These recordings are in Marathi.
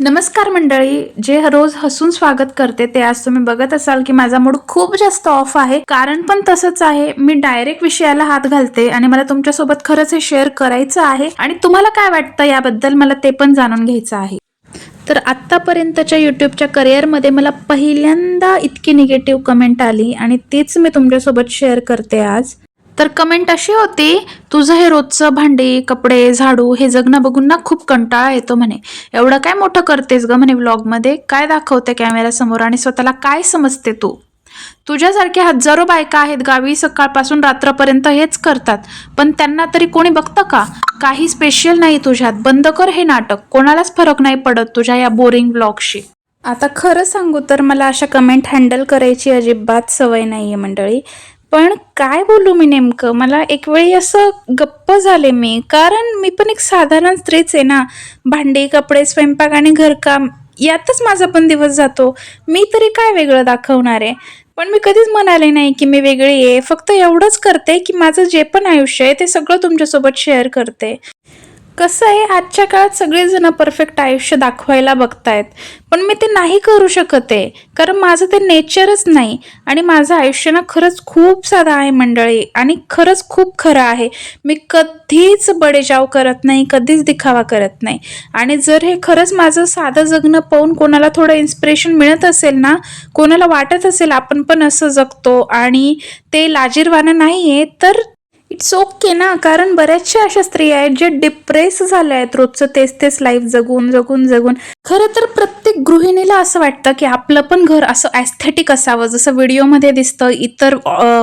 नमस्कार मंडळी जे रोज हसून स्वागत करते ते आज तुम्ही बघत असाल की माझा मूड खूप जास्त ऑफ आहे. कारण पण तसंच आहे मी डायरेक्ट विषयाला हात घालते आणि मला तुमच्यासोबत खरंच हे शेअर करायचं आहे आणि तुम्हाला काय वाटतं याबद्दल मला ते पण जाणून घ्यायचं आहे. तर आत्तापर्यंतच्या यूट्यूबच्या करिअरमध्ये मला पहिल्यांदा इतकी निगेटिव्ह कमेंट आली आणि तीच मी तुमच्यासोबत शेअर करते आज. तर कमेंट अशी होती तुझं हे रोजचं भांडी कपडे झाडू हे जगणं बघून ना खूप कंटाळा येतो म्हणे. एवढं काय मोठं करतेस ग म्हणे व्लॉगमध्ये काय दाखवते कॅमेऱ्यासमोर आणि स्वतःला काय समजते तू? तुझ्यासारख्या हजारो बायका आहेत गावी सकाळपासून रात्रपर्यंत हेच करतात. पण त्यांना तरी कोणी बघतं का? काही स्पेशल नाही तुझ्यात. बंद कर हे नाटक. कोणालाच फरक नाही पडत तुझ्या या बोरिंग ब्लॉगशी आता खरं सांगू तर मला अशा कमेंट हँडल करायची अजिबात सवय नाही आहे मंडळी. पण काय बोलू मी नेमकं? मला एक वेळी असं गप्प झाले मी. कारण मी पण एक साधारण स्त्रीच आहे ना. भांडी कपडे स्वयंपाक आणि घरकाम यातच माझा पण दिवस जातो. मी तरी काय वेगळं दाखवणार आहे? पण मी कधीच म्हणाले नाही की मी वेगळी आहे. फक्त एवढंच करते की माझं जे पण आयुष्य आहे ते सगळं तुमच्यासोबत शेअर करते. कसं आहे आजच्या काळात सगळेजण परफेक्ट आयुष्य दाखवायला बघतायत. पण मी ते नाही करू शकत आहे. कारण माझं ते नेचरच नाही. आणि माझं आयुष्य ना खरंच खूप साधं आहे मंडळी. आणि खरंच खूप खरं आहे. मी कधीच बडेजाव करत नाही कधीच दिखावा करत नाही. आणि जर हे खरंच माझं साधं जगणं पाहून कोणाला थोडं इन्स्पिरेशन मिळत असेल ना कोणाला वाटत असेल आपण पण असं जगतो आणि ते लाजीरवाणं नाही आहे तर इट्स ओके ना कारण बऱ्याचशा अशा स्त्रिया आहेत जे डिप्रेस झाल्या आहेत रोजचं तेच तेच लाईफ जगून जगून जगून. खरं तर प्रत्येक गृहिणीला असं वाटतं की आपलं पण घर असं ॲस्थेटिक असावं. जसं व्हिडिओमध्ये दिसतं इतर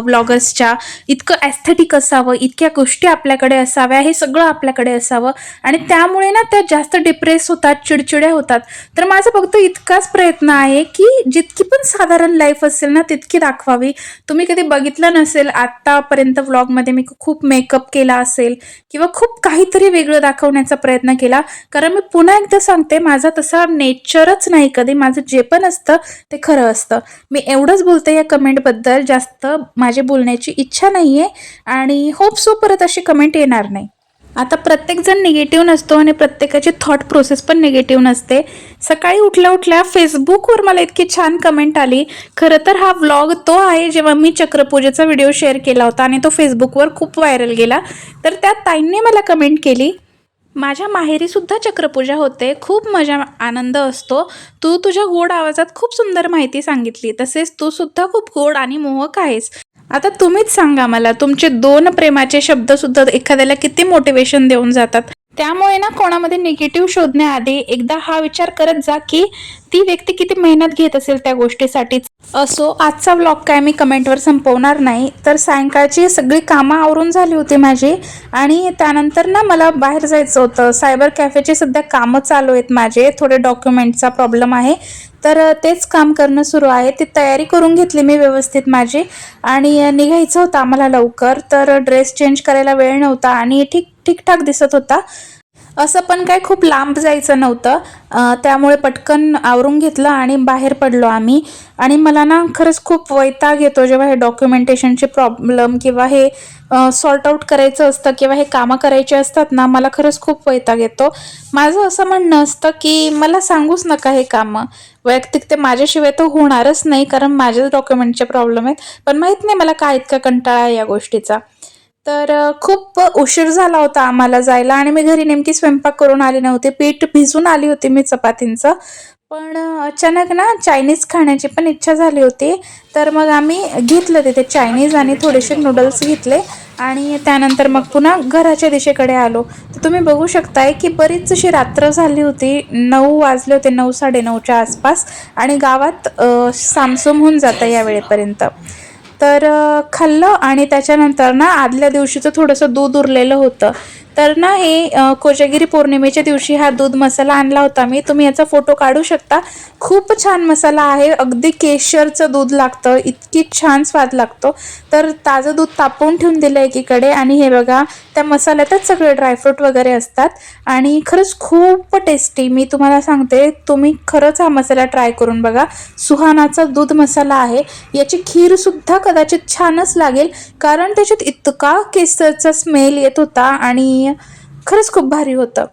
ब्लॉगर्सच्या इतकं ॲस्थेटिक असावं इतक्या गोष्टी आपल्याकडे असाव्या हे सगळं आपल्याकडे असावं. आणि त्यामुळे ना त्या जास्त डिप्रेस होतात चिडचिड्या होतात. तर माझा फक्त इतकाच प्रयत्न आहे की जितकी पण साधारण लाईफ असेल ना तितकी दाखवावी. तुम्ही कधी बघितलं नसेल आत्तापर्यंत व्लॉगमध्ये मी खूप मेकअप केला असेल किंवा खूप काहीतरी वेगळं दाखवण्याचा प्रयत्न केला. कारण मी पुन्हा एकदा सांगते माझा तसा नेचरच नाही कधी. माझं जे पण असतं ते खरं असतं. मी एवढंच बोलते या कमेंटबद्दल. जास्त माझी बोलण्याची इच्छा नाही आहे आणि होप सो परत अशी कमेंट येणार नाही. आता प्रत्येकजण निगेटिव्ह नसतो आणि प्रत्येकाची थॉट प्रोसेस पण निगेटिव्ह नसते. सकाळी उठल्या उठल्या फेसबुकवर मला इतकी छान कमेंट आली. खरं तर हा व्लॉग तो आहे जेव्हा मी चक्रपूजेचा व्हिडिओ शेअर केला होता आणि तो फेसबुकवर खूप व्हायरल गेला. तर त्या ताईंनी मला कमेंट केली. माझ्या माहेरी सुद्धा चक्रपूजा होते. खूप मजा आनंद असतो. तू तुझ्या गोड आवाजात खूप सुंदर माहिती सांगितली. तसेच तू सुद्धा खूप गोड आणि मोहक आहेस. आता तुम्हीच सांगा मला तुमचे दोन प्रेमाचे शब्द सुद्धा एखाद्याला किती मोटिवेशन देऊन जातात? त्यामुळे ना कोणामध्ये निगेटिव्ह शोधण्याआधी एकदा हा विचार करत जा की ती व्यक्ती किती मेहनत घेत असेल त्या गोष्टीसाठीच असो आजचा व्लॉग काय मी कमेंटवर संपवणार नाही. तर सायंकाळची सगळी कामं आवरून झाली होती माझी आणि त्यानंतर ना मला बाहेर जायचं होतं. सायबर कॅफेचे सध्या कामं चालू आहेत माझे. थोडे डॉक्युमेंटचा प्रॉब्लेम आहे. तर तेच काम करणं सुरू आहे. ती तयारी करून घेतली मी व्यवस्थित माझी आणि निघायचं होतं आम्हाला लवकर. तर ड्रेस चेंज करायला वेळ नव्हता आणि ठीक ठीकठाक दिसत होता. असं पण काय खूप लांब जायचं नव्हतं. त्यामुळे पटकन आवरून घेतलं आणि बाहेर पडलो आम्ही. आणि मला ना खरंच खूप वैताग येतो जेव्हा हे डॉक्युमेंटेशनचे प्रॉब्लेम किंवा हे सॉर्ट आऊट करायचं असतं किंवा हे कामं करायचे असतात ना मला खरंच खूप वैताग येतो. माझं असं म्हणणं असतं की मला सांगूच नका हे कामं. वैयक्तिक ते माझ्याशिवाय तर होणारच नाही कारण माझ्याच डॉक्युमेंटचे प्रॉब्लेम आहेत. पण माहीत नाही मला काय इतका कंटाळा आहे या गोष्टीचा. तर खूप उशीर झाला होता आम्हाला जायला आणि मी घरी नेमकी स्वयंपाक करून आली नव्हती. पीठ भिजून आली होती मी चपातींचं. पण अचानक ना चायनीज खाण्याची पण इच्छा झाली होती. तर मग आम्ही घेतलं तिथे चायनीज आणि थोडेसे नूडल्स घेतले आणि त्यानंतर मग पुन्हा घराच्या दिशेकडे आलो. तर तुम्ही बघू शकताय की बरीच अशी रात्र झाली होती. नऊ वाजले होते नऊ साडेनऊच्या आसपास आणि गावात सामसूम होऊन जातं या वेळेपर्यंत. तर खाल्लं आणि त्याच्यानंतर ना आदल्या दिवशीचं थोडंसं दूध उरलेलं होतं. तर ना हे कोजागिरी पौर्णिमेच्या दिवशी हा दूध मसाला आणला होता मी. तुम्ही याचा फोटो काढू शकता. खूप छान मसाला आहे. अगदी केशरचं दूध लागतं. इतकी छान स्वाद लागतो. तर ताजं दूध तापवून ठेवून दिलं एकीकडे. आणि हे बघा त्या मसाल्यातच सगळे ड्रायफ्रूट वगैरे असतात. आणि खरंच खूप टेस्टी मी तुम्हाला सांगते तुम्ही खरंच हा मसाला ट्राय करून बघा. सुहानाचा दूध मसाला आहे. याची खीरसुद्धा कदाचित छानच लागेल. कारण त्याच्यात इतका केसरचा स्मेल येत होता. आणि खरंच खूप भारी होतं.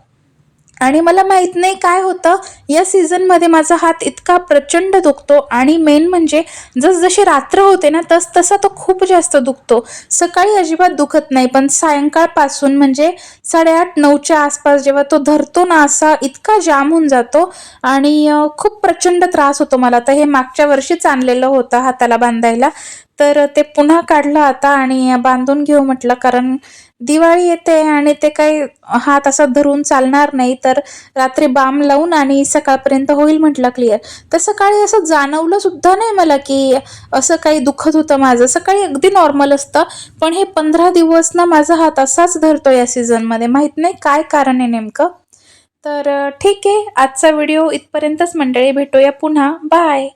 आणि मला माहीत नाही काय होतं. या सीझनमध्ये माझा हात इतका प्रचंड दुखतो आणि मेन म्हणजे जसजशी रात्र होते ना तस तसा तो खूप जास्त दुखतो. सकाळी अजिबात दुखत नाही पण सायंकाळपासून म्हणजे साडेआठ नऊच्या आसपास जेव्हा तो धरतो ना असा इतका जाम होऊन जातो आणि खूप प्रचंड त्रास होतो मला. तर हे मागच्या वर्षीच आणलेलं होतं हाताला बांधायला. तर ते पुन्हा काढलं आता आणि बांधून घेऊ म्हटलं कारण दिवाळी येते आणि ते काही हात असा धरून चालणार नाही तर रात्री बाम लावून आणि सकाळपर्यंत होईल म्हटलं क्लिअर तर सकाळी असं जाणवलं सुद्धा नाही मला की असं काही दुखत होतं माझं. सकाळी अगदी नॉर्मल असतं पण हे पंधरा दिवस ना माझा हात असाच धरतो या सीझनमध्ये माहीत नाही काय कारण आहे नेमकं. तर ठीक आहे. आजचा व्हिडिओ इथपर्यंतच मंडळी भेटूया पुन्हा. बाय